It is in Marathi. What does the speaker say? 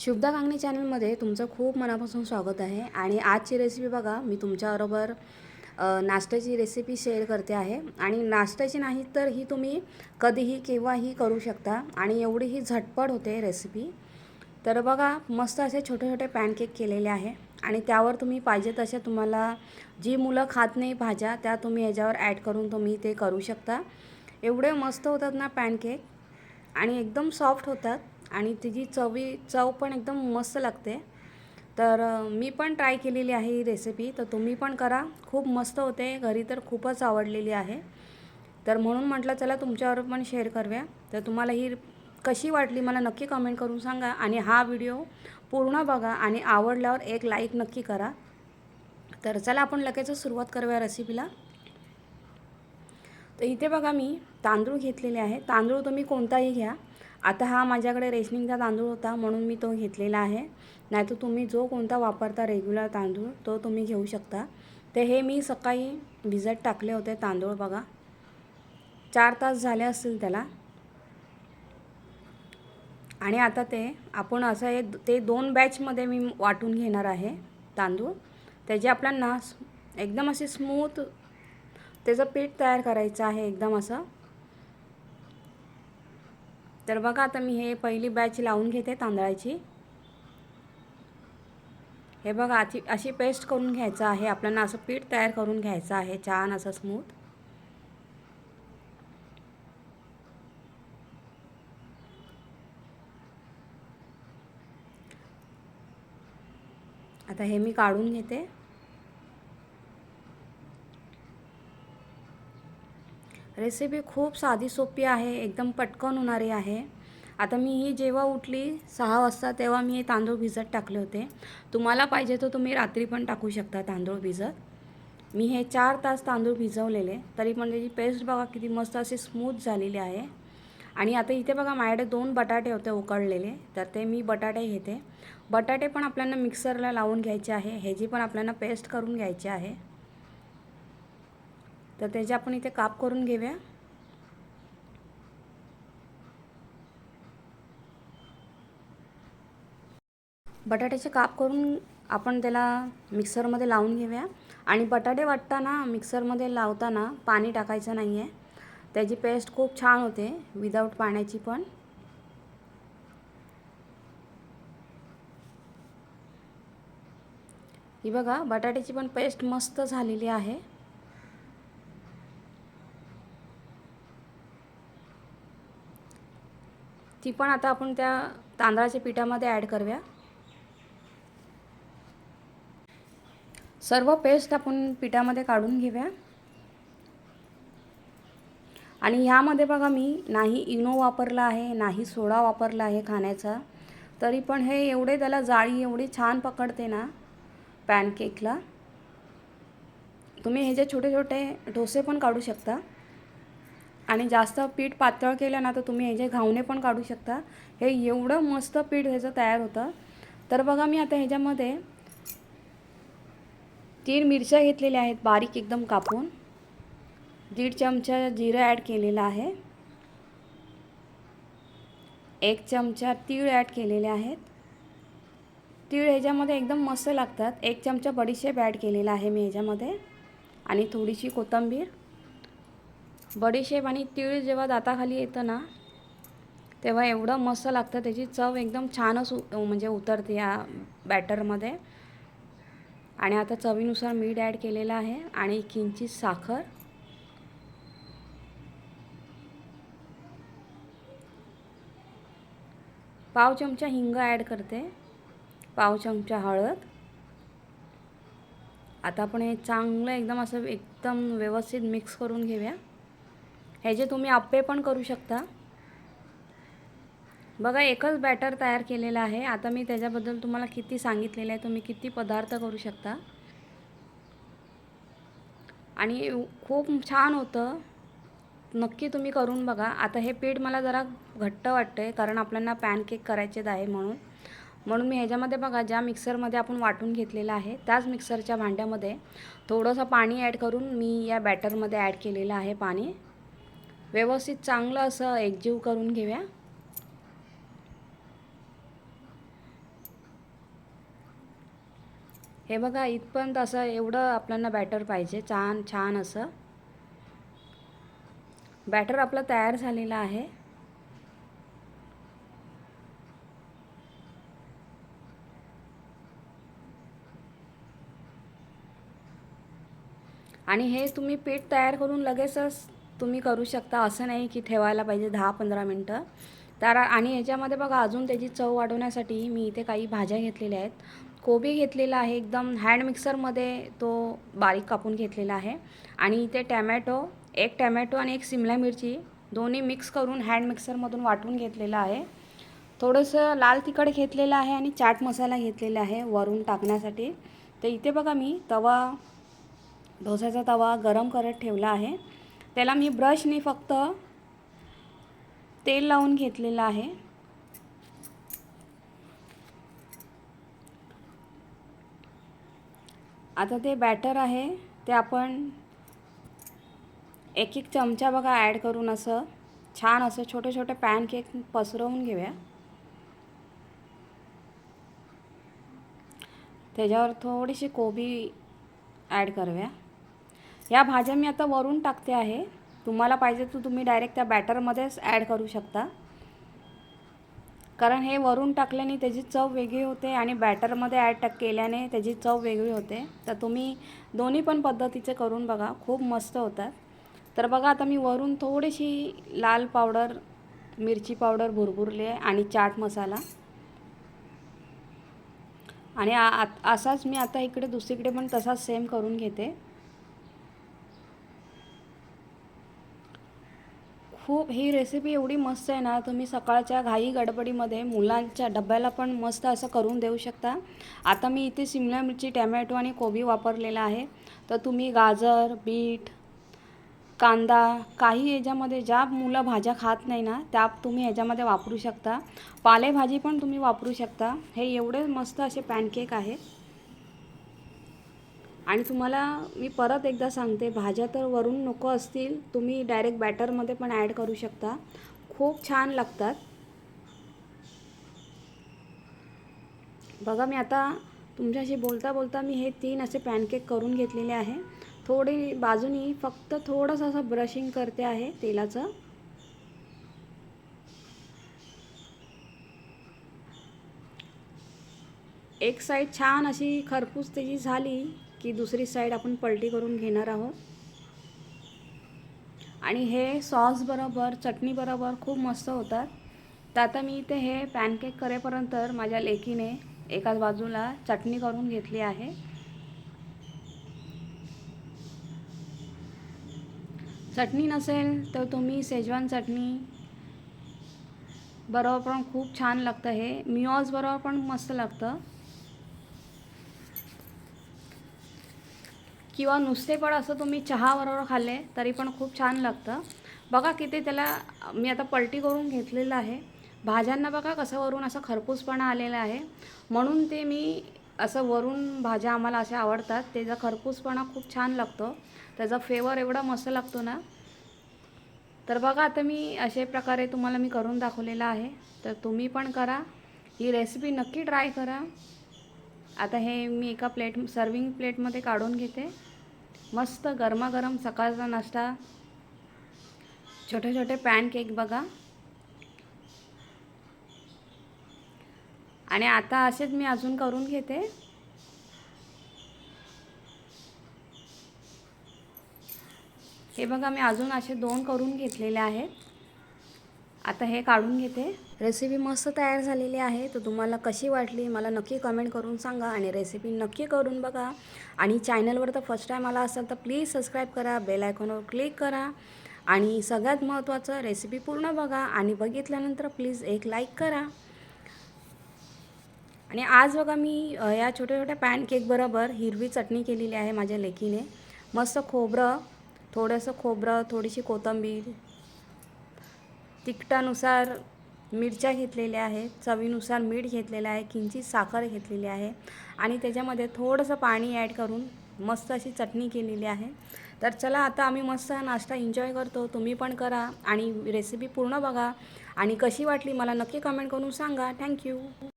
शुभदा कांगणी चॅनलमध्ये तुमचं खूप मनापासून स्वागत आहे. आणि आजची रेसिपी बघा मी तुमच्याबरोबर नाश्त्याची रेसिपी शेअर करते आहे. आणि नाश्त्याची नाही तर ही तुम्ही कधीही केव्हाही करू शकता. आणि एवढी ही झटपट होते रेसिपी तर बघा मस्त असे छोटे छोटे पॅनकेक केलेले आहे. आणि त्यावर तुम्ही पाहिजे तशा तुम्हाला जी मुलं खात नाही भाज्या त्या तुम्ही याच्यावर ॲड करून तुम्ही ते करू शकता. एवढे मस्त होतात ना पॅनकेक आणि एकदम सॉफ्ट होतात. आणि तिची चवी चव पण एकदम मस्त लागते. तर मी पण ट्राय केलेली आहे ही रेसिपी तर तुम्ही पण करा. खूप मस्त होते. घरी तर खूपच आवडलेली आहे. तर म्हणून म्हटलं चला तुमच्यावर पण शेअर करूया. तर तुम्हाला ही कशी वाटली मला नक्की कमेंट करून सांगा. आणि हा व्हिडिओ पूर्ण बघा आणि आवडल्यावर एक लाईक नक्की करा. तर चला आपण लगेचच सुरुवात करूया रेसिपीला तर इथे बघा मी तांदूळ घेतलेले आहे. तांदूळ तुम्ही कोणताही घ्या. आता हा माझ्याकडे रेशनिंगचा तांदूळ होता म्हणून मी तो घेतलेला आहे. नाहीतर तुम्ही जो कोणता वापरता रेग्युलर तांदूळ तो तुम्ही घेऊ शकता. तर हे मी सकाळी भिजत टाकले होते तांदूळ बघा. चार तास झाले असतील त्याला. आणि आता ते आपण असं हे ते दोन बॅचमध्ये मी वाटून घेणार आहे तांदूळ. त्याचे आपल्याला एकदम असे स्मूथ त्याचं पीठ तयार करायचं आहे एकदम असं. तर बघा आता मी हे पहिली बॅच लावून घेते तांदळाची. हे बघा अशी अशी पेस्ट करून घ्यायचं आहे. आपल्याला असं पीठ तयार करून घ्यायचं आहे छान असं स्मूथ आता हे मी काढून घेते. रेसिपी खूप साधी सोपी आहे एकदम पटकन होणारी आहे. आता मी ही जेव्हा उठली सहा वाजता तेव्हा मी हे तांदूळ भिजत टाकले होते. तुम्हाला पाहिजे तर तुम्ही रात्री पण टाकू शकता तांदूळ भिजत. मी हे चार तास तांदूळ भिजवलेले तरी पण त्याची पेस्ट बघा किती मस्त अशी स्मूथ झालेली आहे. आणि आता इथे बघा माझ्याकडे दोन बटाटे होते उकडलेले तर ते मी बटाटे घेते. बटाटे पण आपल्याला मिक्सरला लावून घ्यायचे आहे ह्याची पण आपल्याला पेस्ट करून घ्यायची आहे. तर त्याचे आपण इथे काप करून घेऊया. बटाट्याचे काप करून आपण त्याला मिक्सरमध्ये लावून घेऊया. आणि बटाटे वाटताना मिक्सरमध्ये लावताना पाणी टाकायचं नाही आहे त्याची पेस्ट खूप छान होते विदाऊट पाण्याची पण. ही बघा बटाट्याची पण पेस्ट मस्त झालेली आहे. ती पण आता आपण त्या तांदळाच्या पिठामध्ये ॲड करूया. सर्व पेस्ट आपण पिठामध्ये काढून घेऊया. आणि ह्यामध्ये बघा मी नाही इनो वापरला आहे नाही सोडा वापरला आहे खाण्याचा. तरी पण हे एवढे त्याला जाळी एवढी छान पकडते ना पॅनकेकला. तुम्ही हे जे छोटे छोटे डोसे पण काढू शकता. आणि जास्त पीठ पातळ केलं ना तर तुम्ही ह्याचे घावणे पण काढू शकता. हे एवढं मस्त पीठ ह्याचं तयार होतं. तर बघा मी आता ह्याच्यामध्ये तीन मिरच्या घेतलेल्या आहेत बारीक एकदम कापून. दीड चमचा जिरं ॲड केलेलं आहे. एक चमचा तीळ ॲड केलेले आहेत. तीळ ह्याच्यामध्ये एकदम मस्त लागतात. एक चमचा बडीशेप ॲड केलेला आहे मी ह्याच्यामध्ये. आणि थोडीशी कोथिंबीर. बडीशेप आणि तीळ जेव्हा दाताखाली येतं ना तेव्हा एवढं मस्त लागतं त्याची चव एकदम छानच म्हणजे उतरते या बॅटरमध्ये. आणि आता चवीनुसार मीठ ॲड केलेलं आहे आणि किंचित साखर. पाव चमचा हिंग ॲड करते पाव चमचा हळद. आता आपण हे चांगलं एकदम असं एकदम व्यवस्थित मिक्स करून घेऊया. ह्याचे तुम्ही आप्पे पण करू शकता. बघा एकच बॅटर तयार केलेलं आहे. आता मी त्याच्याबद्दल तुम्हाला किती सांगितलेलं आहे तुम्ही किती पदार्थ करू शकता. आणि खूप छान होतं. नक्की तुम्ही करून बघा. आता हे पीठ मला जरा घट्ट वाटतं आहे कारण आपल्याला पॅनकेक करायचेच आहे म्हणून. म्हणून मी ह्याच्यामध्ये बघा ज्या मिक्सरमध्ये आपण वाटून घेतलेलं आहे त्याच मिक्सरच्या भांड्यामध्ये थोडंसं पाणी ॲड करून मी या बॅटरमध्ये ॲड केलेलं आहे पाणी. व्यवस्थित चांगलं असं एकजीव करून घेऊया. हे बघा इथपर्यंत असं एवढं आपल्याला बॅटर पाहिजे छान छान असं. बॅटर आपलं तयार झालेलं आहे. आणि हे तुम्ही पीठ तयार करून लगेचच तुम्ही करू शकता. असं नाही की ठेवायला पाहिजे दहा पंधरा मिनटं. तर आणि याच्यामध्ये बघा अजून त्याची चव वाढवण्यासाठी मी इथे काही भाज्या घेतलेल्या आहेत. कोबी घेतलेला आहे एकदम. हँड मिक्सरमध्ये तो बारीक कापून घेतलेला आहे. आणि इथे टॅमॅटो एक टॅमॅटो आणि एक सिमला मिरची दोन्ही मिक्स करून हँड मिक्सरमधून वाटून घेतलेलं आहे. थोडंसं लाल तिखट घेतलेलं आहे आणि चाट मसाला घेतलेला आहे वरून टाकण्यासाठी. तर इथे बघा मी तवा डोसाचा तवा गरम करत ठेवला आहे. त्याला मी ब्रशने फक्त तेल लावून घेतलेलं आहे. आता ते बॅटर आहे ते आपण एक एक चमचा बघा ॲड करून असं छान असं छोटे छोटे पॅनकेक पसरवून घेऊया. त्याच्यावर थोडीशी कोबी ॲड करूया. या भाज्या मी आता वरून टाकते आहे. तुम्हाला पाहिजे तर तुम्ही डायरेक्ट त्या बॅटरमध्येच ॲड करू शकता. कारण हे वरून टाकल्याने त्याची चव वेगळी होते आणि बॅटरमध्ये ॲड टाक केल्याने त्याची चव वेगळी होते. तर तुम्ही दोन्ही पण पद्धतीचे करून बघा खूप मस्त होतात. तर बघा आता मी वरून थोडीशी लाल पावडर मिरची पावडर भुरभुरली आहे आणि चाट मसाला. आणि आ असाच मी आता इकडे दुसरीकडे पण तसाच सेम करून घेते. खूप ही रेसिपी एवढी मस्त आहे ना तुम्ही सकाळच्या घाई गडबडीमध्ये मुलांच्या डब्याला पण मस्त असं करून देऊ शकता. आता मी इथे शिमला मिरची टॅमॅटो आणि कोबी वापरलेला आहे. तर तुम्ही गाजर बीट कांदा काही याच्यामध्ये ज्या मुलं भाज्या खात नाही ना त्या तुम्ही ह्याच्यामध्ये वापरू शकता. पालेभाजी पण तुम्ही वापरू शकता. हे एवढे मस्त असे पॅनकेक आहे आणि तुम्हाला मी परत एकदा सांगते भाज्या तर वरून नको असतील तुम्ही डायरेक्ट बॅटरमध्ये पण ॲड करू शकता. खूप छान लागतात. बघा मी आता तुमच्याशी बोलता बोलता मी हे तीन असे पॅनकेक करून घेतलेले आहे. थोडी बाजूनी फक्त थोडंसं असं ब्रशिंग करते आहे तेलाचं. एक साईड छान अशी खरपूस त्याची झाली. की दुसरी साईड आपण पलटी करून घेणार आहोत. आणि हे सॉस बरोबर खूप मस्त होतात. तर आता मी इथे हे पॅनकेक करेपर्यंत माझ्या लेकीने एकाच बाजूला चटणी करून घेतली आहे. चटणी नसेल तर तुम्ही शेजवान चटणी बरोबर पण खूप छान लागतं हे. मिऑज बरोबर पण मस्त लागतं. किंवा नुसते पण असं तुम्ही चहाबरोबर खाल्ले तरी पण खूप छान लागतं. बघा किती त्याला मी आता पलटी करून घेतलेलं आहे. भाज्यांना बघा कसं वरून असं खरपूसपणा आलेला आहे. म्हणून ते मी असं वरून भाज्या आम्हाला अशा आवडतात. त्याचा खरपूसपणा खूप छान लागतो. त्याचा फ्लेवर एवढा मस्त लागतो ना. तर बघा आता मी अशा प्रकारे तुम्हाला मी करून दाखवलेलं आहे. तर तुम्ही पण करा. ही रेसिपी नक्की ट्राय करा. आता हे मी एका प्लेट सर्विंग प्लेटमध्ये काढून घेते. मस्त गरमागरम सकाळचा नाश्ता. छोटे छोटे पॅन केक बघा. आणि आता असेच मी अजून करून घेते. हे बघा मी अजून असे दोन करून घेतलेले आहेत. आता हे काढून घेते. रेसिपी मस्त तयार झालेली आहे तर तुम्हाला कशी वाटली मला नक्की कमेंट करून सांगा आणि रेसिपी नक्की करून बघा. आणि चॅनलवर तर फर्स्ट टाईम आला असेल तर प्लीज सबस्क्राईब करा बेल आयकॉनवर क्लिक करा. आणि सगळ्यात महत्त्वाचं रेसिपी पूर्ण बघा आणि बघितल्यानंतर प्लीज एक लाईक करा. आणि आज बघा मी या छोट्या छोट्या पॅन केकबरोबर हिरवी चटणी केलेली आहे माझ्या लेकीने. मस्त खोबरं थोडंसं खोबरं थोडीशी कोथिंबीर तिखटानुसार मिरच्या घेतलेल्या आहेत चवीनुसार मीठ घेतलेलं आहे किंचित साखर घेतलेली आहे आणि त्याच्यामध्ये थोडंसं पाणी ॲड करून मस्त अशी चटणी केलेली आहे. तर चला आता आम्ही मस्त हा नाश्ता एन्जॉय करतो. तुम्ही पण करा आणि रेसिपी पूर्ण बघा. आणि कशी वाटली मला नक्की कमेंट करून सांगा. थँक्यू